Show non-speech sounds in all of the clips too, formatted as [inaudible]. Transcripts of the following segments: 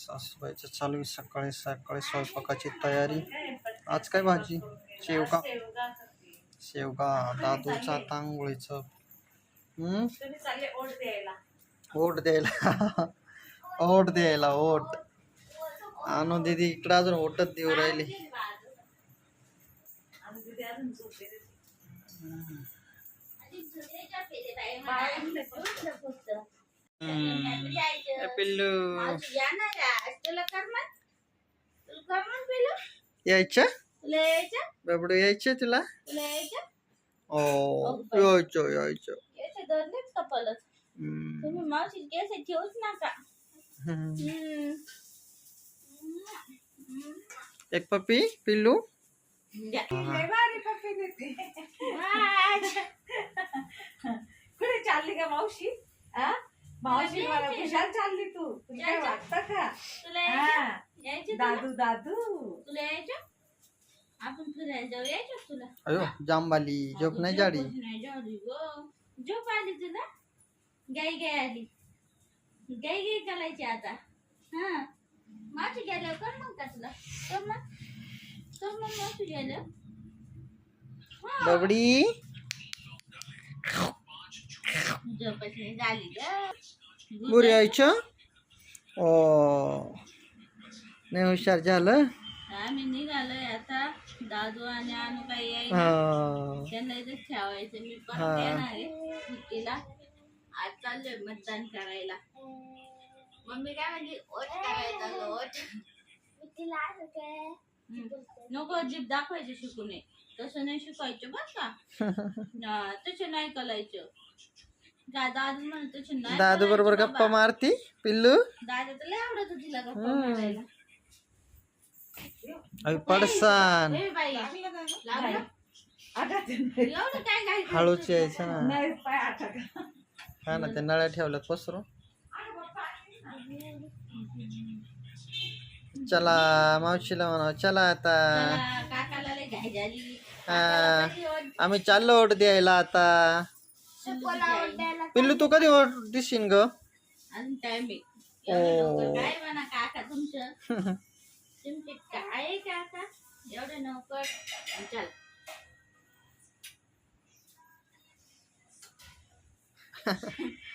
सासूबाईचं चालू आहे. सकाळी सकाळी स्वयंपाकाची तयारी. आज काय भाजी? शेवगा. शेवगा दादूचा तांगोळीचं [laughs] ओट द्यायला. ओट द्यायला ओट. आणू दीदी इकडं अजून ओटच देऊ राहिली. पिल्लू. यायच्या बाबडू यायचे? तुला ओ यायचं यायचं. तुम्ही मावशी केस ठेवूच नका. एक पप्पी पिल्लू. [laughs] कुठे चालली का मावशी? हा मावशी मला खुशाल चालली तू. तुला काय वाटतं का? तुला हा. यायचं तुला? दादू दादू. तुला यायचं आपण फिरायला जाऊ. यायचं तुला? अयो जांबाली झोप नाही जाडी झोप नाही जाडी गं. झोप आली तुला? गाई गाय आली. गाई गाई करायची आता. हा. मावशी गेल्यावर कर मग का तुला? कर मग. कर मग मावशी गेल्यावर. हा. बबडी झोपच नाही झाली ग. बुरी ओ. नाही हुशार झालं. आम्ही निघालोय आता. दादू आणि काही हा. त्यांना ठेवायचं. मी पण. येणार आहे सुट्टीला. आज चाललोय मतदान करायला. मम्मी काय म्हणली? ओट करायला चाललो ओट. हम्म. नको जीप दाखवायची शिकू नये तसं नाही शिकवायचं बर का. [laughs] तसं नाही करायचं दा- दादू म्हणत बरोबर गप्पा. मारती पिल्लू? दादा तर लय आवडत होती तिला गप्पा हम्म. मारायला. अవి पडसान. ए बाई लागलं? आठवत. एवढं काय काय हळूच यायचं ना नाही पाय आठवत. हा ना ते नळ्या ठेवल्यात पसरून चला मावशीला म्हणा चला आता. चला, काकाला लय घाई झाली. हा. आम्ही चाललो ओट द्यायला आता. पिल्लू तू कधी ओट दिशीन ग? अजून टाइम आहे. एवढं ओ. लवकर काय म्हणा काका तुमचं? तुमचे काय आहे काका? एवढं लवकर चल. [laughs]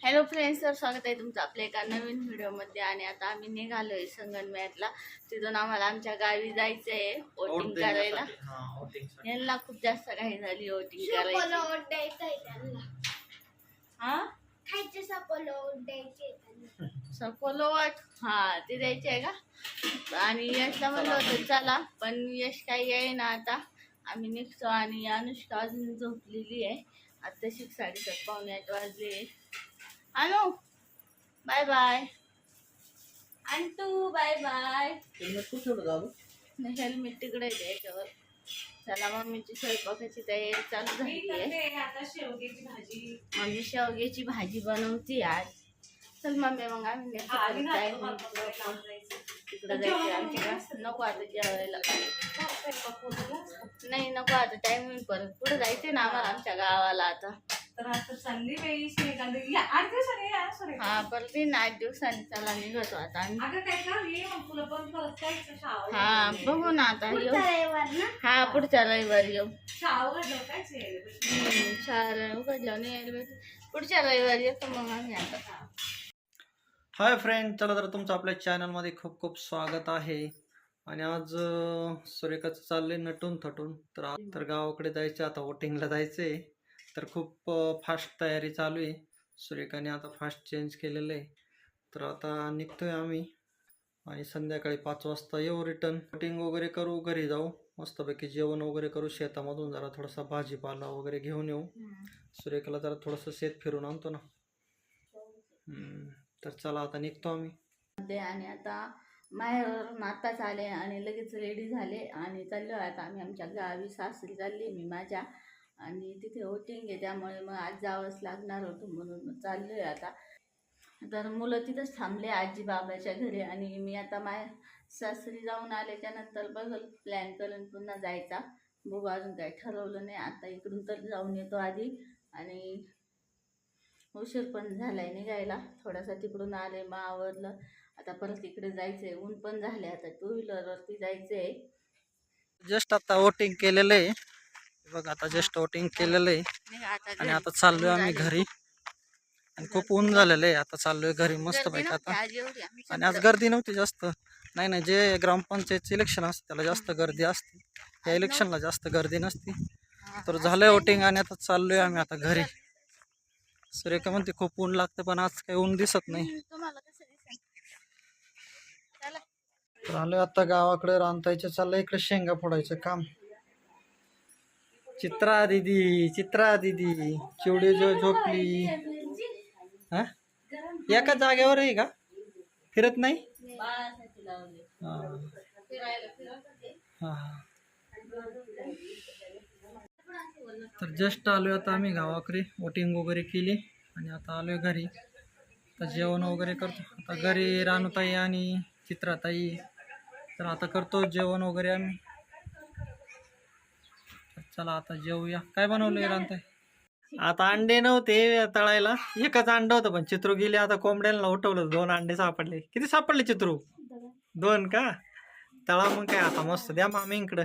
हॅलो फ्रेंड्स तर स्वागत आहे तुमचं आपल्या एका नवीन व्हिडिओमध्ये आणि आता आम्ही निघालोय संगनमॅटला तिथून आम्हाला आमच्या गावी जायचं आहे वोटिंग करायला. यांना खूप जास्त काही झाली वोटिंग करायची. हा? सपोलोट हा ते द्यायचे आहे का? आणि यशला म्हणलं होतं चला. पण यश काही आहे ना आता. आम्ही निघतो आणि अनुष्का अजून झोपलेली आहे. आता शिक साडेसात पावणे आठ वाजले. आणू बाय बाय. आणि तू बाय. बाय हेल्मेट तिकडे आहे त्याच्यावर चला मम्मीची स्वयंपाकाची तयारी चालू झाली आहे. आता शेवग्याची भाजी. मम्मी शेवग्याची भाजी बनवती आज. चल मम्मी मग आम्ही. तिकडं जायचं आमच्या नको आता जेवायला. नाही नको आता टाइम होईल परत. पुढे जायचंय ना आम्हाला आमच्या गावाला आता. तर आता चालली बाई शेंगांना. या, आठ दिवसाने या सॉरी हा येईन आठ दिवसांनी चला निघतो आता. आम्ही अगं काय कर ये मग तुला पण परत जायचं शाळा हा बघू ना आता येऊ. हा पुढच्या रविवारी येऊ. शाळा उघडलं काय शाळा नाही. पुढच्या रविवारी येतो मग आम्ही आता. हाय फ्रेंड चला तर तुमचं आपल्या चॅनलमध्ये खूप खूप स्वागत आहे. आणि आज सुरेखाचं चाललंय नटून थटून. तर तर गावाकडे जायचं आता वोटिंगला जायचंय. तर खूप फास्ट तयारी चालू आहे. सुरेखाने आता फास्ट चेंज केलेलं आहे. तर आता निघतोय आम्ही आणि संध्याकाळी पाच वाजता येऊ रिटर्न वोटिंग वगैरे करू घरी जाऊ. मस्तपैकी जेवण वगैरे करू शेतामधून जरा थोडासा भाजीपाला वगैरे घेऊन येऊ. सुरेखाला जरा थोडंसं शेत फिरून आणतो ना. तर चला आता निघतो आम्ही. आणि आता माहेरून आत्ताच आले आणि लगेच रेडी झाले आणि चाललो आता आम्ही आमच्या गावी. सासरी चालली मी माझ्या आणि तिथे वोटिंग आहे त्यामुळे मग आज जावंच लागणार होतं म्हणून मग आहे आता. तर मुलं तिथंच थांबले आजी बाबाच्या घरी आणि मी आता माय सासरी जाऊन आल्याच्यानंतर बघल प्लॅन करून पुन्हा जायचा. बघू अजून काही ठरवलं नाही आता इकडून तर जाऊन येतो आधी. आणि उशीर पण झालाय निघायला थोडासा तिकडून आले मग आवडलं आता परत इकडे जायचंय ऊन पण झाले आता टू व्हीलरवरती जायचंय. जस्ट आता वोटिंग केलेलं आहे. बघ आता जस्ट वोटिंग केलेलं आहे. आणि. आता चाललोय आम्ही. घरी. आणि खूप ऊन झालेलं आहे. आता चाललोय घरी मस्त पैकी आता. आणि आज गर्दी नव्हती जास्त. नाही नाही जे ग्रामपंचायतचे इलेक्शन असते त्याला जास्त गर्दी असते. या इलेक्शनला जास्त गर्दी नसती. तर झालंय वोटिंग आणि आता चाललोय आम्ही आता घरी. सुरेखा म्हणते खूप ऊन लागतं पण आज काही ऊन दिसत नाही. तर आलोय आता गावाकडे रांतायचं चाललंय इकडे शेंगा फोडायचं काम. चित्रा दिदी चित्रा दिदी चिवडी जो झोपली. हा? एका जागेवर आहे का? फिरत नाही? तर जस्ट आलोय आता आम्ही गावाकडे वोटिंग वगैरे केली आणि आता आलोय घरी. आता जेवण वगैरे करतो. आता घरी रानूताई आणि चित्राताई. तर आता करतो जेवण वगैरे आम्ही. चला आता जेवूया. काय बनवलंय रानताई आता अंडे नव्हते तळायला. एकच अंड होतं पण चित्रू गेले आता कोंबड्यांना उठवलं. दोन अंडे सापडले. किती सापडले चित्रू? दोन का? तळा मग काय आता मस्त. द्या मामी इकडं.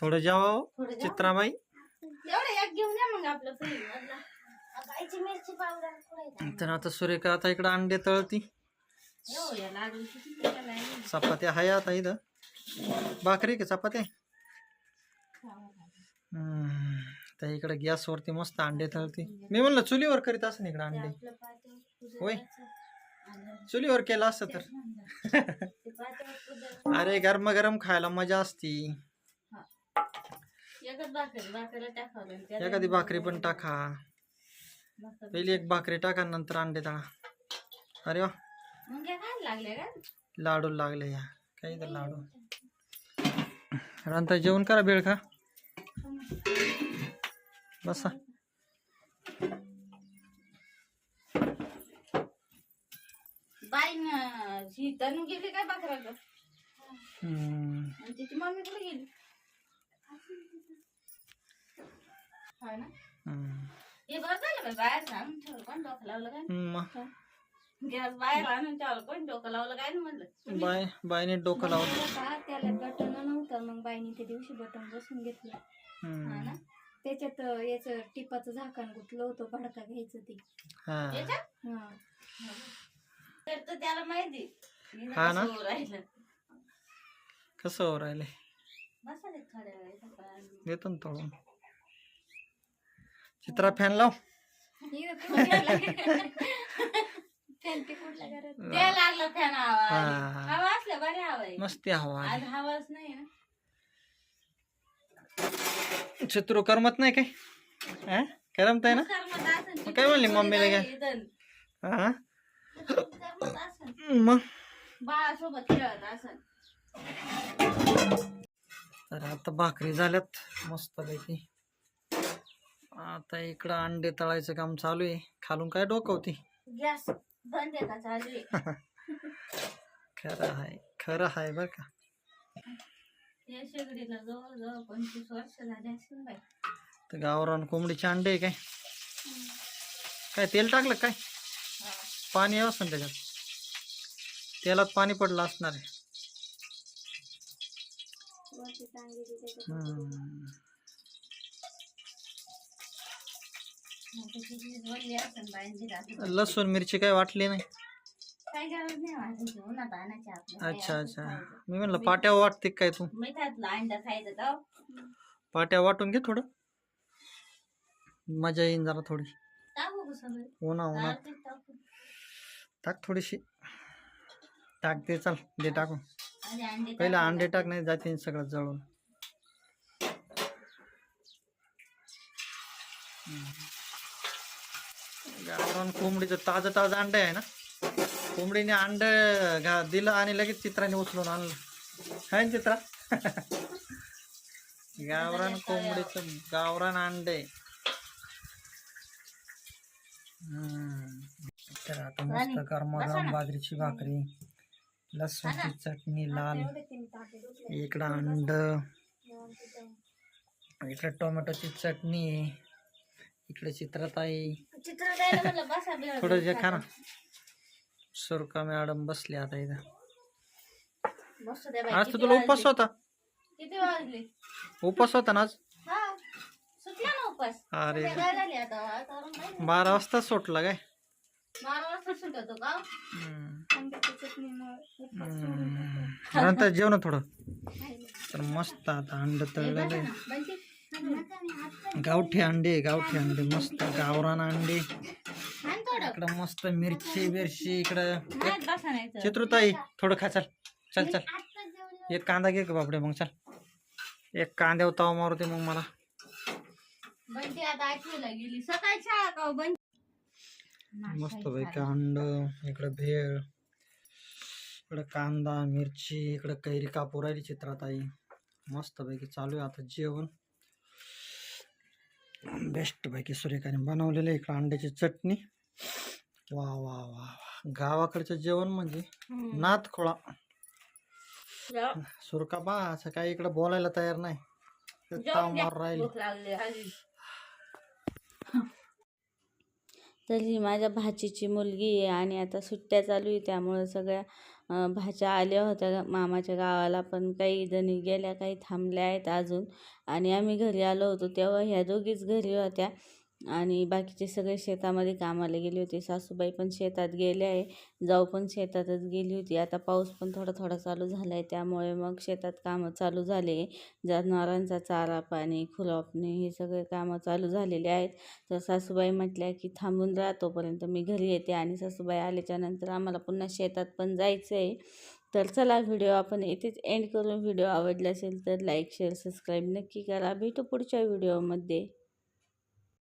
थोडं जेवा. चित्राबाई. एवढं एक घेऊन या मग आपलं फ्रीज मधला. बाईची मिरची पावडर तर आता सुरेखा आता इकडं अंडे तळती. चपात्या हाय आता इथं. भाकरी का चपात्या हम्म. तर इकडे गॅसवरती मस्त अंडे तळती. मी म्हणलं चुलीवर करीत असं इकडे अंडे. होय. चुलीवर केलं असतं तर. अरे गरम गरम खायला मजा असती. एखादी भाकरी पण टाका. पहिली एक भाकरी टाका नंतर अंडे तळा. अरे वा. लाडू लागले या. काही तर लाडू. नंतर जेवण करा बेळ खा. बसा. बाई न ही तनू गेली काय हम्म. आणि तिची मम्मी कुठे गेली? हा ना? हम्म. हे बरं झालं बाई बाहेर? आणून ठेवलं कोण डोकं लावलं काय मग गॅस बाहेर आणून कोण डोकं लावलं काय नाही म्हणलं. बाय बायने डोकं लावलं. का त्याला बटन नव्हतं मग बाईने त्या दिवशी बटन बसून घेतलं. हा हम्म. ना? त्याच्यात याचं टिपाचं झाकण गुतलं होतं भडका घ्यायचं ते. हा. त्याच्यात? हा. तर तर त्याला माहिती. हिनं हा ना? कसं उभं राहिलं. कसं हो राहिले? बसा रे थोड्या वेळ सकाळी. देतो ना तोडून. चित्रा फॅन लाव. फॅन ते कुठल्या घरात? ते लागलं फॅन हवा. हवा असल्या बरी हवा आहे मस्ती हवा. आज हवाच नाही ना. चित्रू करमत नाही काय? हा? करमत आहे ना करमत असेल. मग काय म्हणली मम्मीला काय? इथं. हा करमत असेल. मग? बाळासोबत खेळत असेल तर आता भाकरी झाल्यात मस्त पैकी आता इकडं अंडे तळायचं काम चालू आहे. खालून काय डोकवती गॅस. चालू आहे. [laughs] खरं आहे खरं आहे बरं का. या शेगडीला जवळजवळ पंचवीस वर्ष झाली असेल बाई. तर गावरान कोंबडीचे अंडे आहे काय? काय तेल टाकलं काय? पाणी यावं ना त्याच्यात. तेलात पाणी पडलं असणार आहे. वरती चांगली ती त्याच्यात हम्म. लसूण मिरची काय वाटली नाही? अच्छा अच्छा. मी म्हणलं पाट्या वाटते काय तू? पाट्या वाटून घे थोडं. मजा येईन जरा थोडी. सगळं? उन्हा उन्हा चालतंय, टाकू. थोडीशी. टाक ते चल दे टाकून. पहिला. अंडे टाक. नाही जाते सगळं जळून. गावरान कोंबडीचं ताजं ताजं अंड आहे ना? कोंबडीने अंड घा दिलं आणि लगेच चित्राने उचलून आणलं. आहे ना चित्रा? [laughs] गावरान कोंबडीचं गावरान अंड आहे. हम्म. तर आता मस्त गरमागरम बाजरीची भाकरी लसूणची चटणी लाल. इकडं अंड. इकडं टोमॅटोची चटणी. इकडे चित्रताई. चित्र द्यायला म्हटलं बसा बिळा [laughs] थोडं जे खा ना सुरका मॅडम बसले आता इथं. बसू द्या बाई, आज तर किती तुला उपास वाजले? होता. किती वाजले? उपास होता ना आज? हा सुटला ना उपास. अरे. उद्या काय झाले आता? वातावरण माहिती आहे? बारा वाजता सुटला काय? बारा वाजता सुटतो का? हम्म. उपवास हम्म. नंतर जेव ना थोडं तर मस्त आता अंड तळलेलं आहे. बंटी, गावठी अंडे गावठी अंडे मस्त गावरान अंडे. इकडं मस्त मिरची बिरची इकडं. चित्रुताई थोडं खा चल चल चल. एक कांदा घे का बापडे मग चल. एक कांद्यावर ताव मारते मग मला. बंटी आता आठवीला गेली. सकाळी शाळा का हो बंटी? मस्त पैकी अंड इकडं भेळ इकडं कांदा मिरची इकडं कैरी कापू राहिली चित्राताई. मस्त पैकी चालू आहे आता जेवण. बेस्ट पैकी सुरेखाने बनवलेलं आहे इकडं अंड्याची चटणी. वा वा वा वा गावाकडचं जेवण म्हणजे नात खोळा सुरका बा असं काही इकडं बोलायला तयार नाही. ताव मार राहिली. तर ही माझ्या भाचीची मुलगी आहे आणि आता सुट्ट्या चालू आहे त्यामुळं सगळ्या भाच्या आल्या होत्या मामाच्या गावाला पण काही जणी गेल्या काही थांबल्या आहेत अजून. आणि आम्ही घरी आलो होतो तेव्हा ह्या दोघीच घरी होत्या. आणि बाकीचे सगळे शेतामध्ये कामाला गेले होते. सासूबाई पण शेतात गेले आहे. जाऊ पण शेतातच गेली होती. आता पाऊस पण थोडा थोडा चालू झाला आहे त्यामुळे मग शेतात कामं चालू झाले. जनावरांचा चारा पाणी खुरपणे हे सगळे कामं चालू झालेले आहेत. तर सासूबाई म्हटल्या की थांबून राहा तोपर्यंत मी घरी येते. आणि सासूबाई आल्याच्यानंतर आम्हाला पुन्हा शेतात पण जायचं आहे तर चला व्हिडिओ आपण इथेच एंड करून व्हिडिओ आवडला असेल तर लाईक शेअर सबस्क्राईब नक्की करा. भेटू पुढच्या व्हिडिओमध्ये.